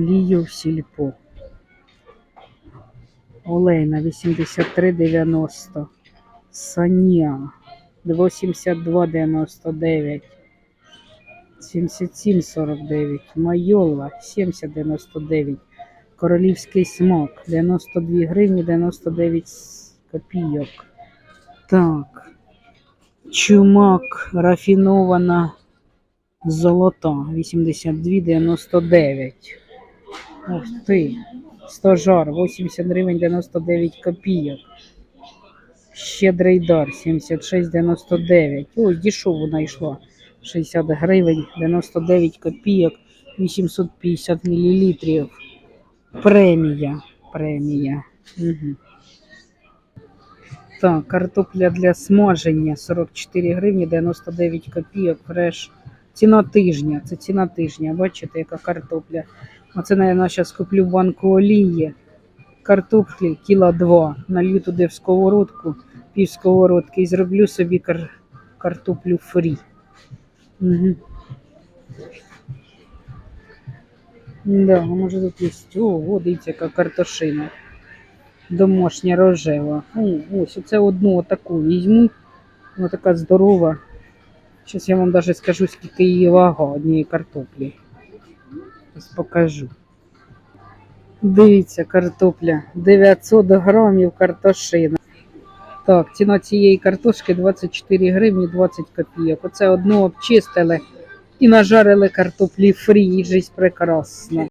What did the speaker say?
олію в сільпо. Олейна 83,90. Саня 82,99. 77,49. Майола 70,99. Королівський смак 92 гривні 99 копійок. Так. Чумак рафінована золота 82,99. Ух ти. Стожар 80 гривень 99 копійок. Щедрий дар 76,99. Ось дешево знайшла. 60 гривень 99 копійок 850 мл. Премія. Премія. Угу. Так, картопля для смаження 44 гривні 99 копійок. Фреш. Ціна тижня. Це ціна тижня. Бачите, яка картопля. Оце, мабуть, зараз куплю банку олії. Картоплі кіла два. Налью туди в сковородку, пів сковородки і зроблю собі кар... картоплю фрі. Угу. Да, може тут є. О, о, дивіться, яка картошина. Домашня рожева. О, ось оце одну таку візьму. Вона така здорова. Зараз я вам навіть скажу, скільки її вага однієї картоплі. Зараз покажу. Дивіться, картопля. 900 грамів картошина. Так, ціна цієї картошки 24 гривні 20 копійок. Оце одну обчистили і нажарили картоплі фрі, і жизнь прекрасна.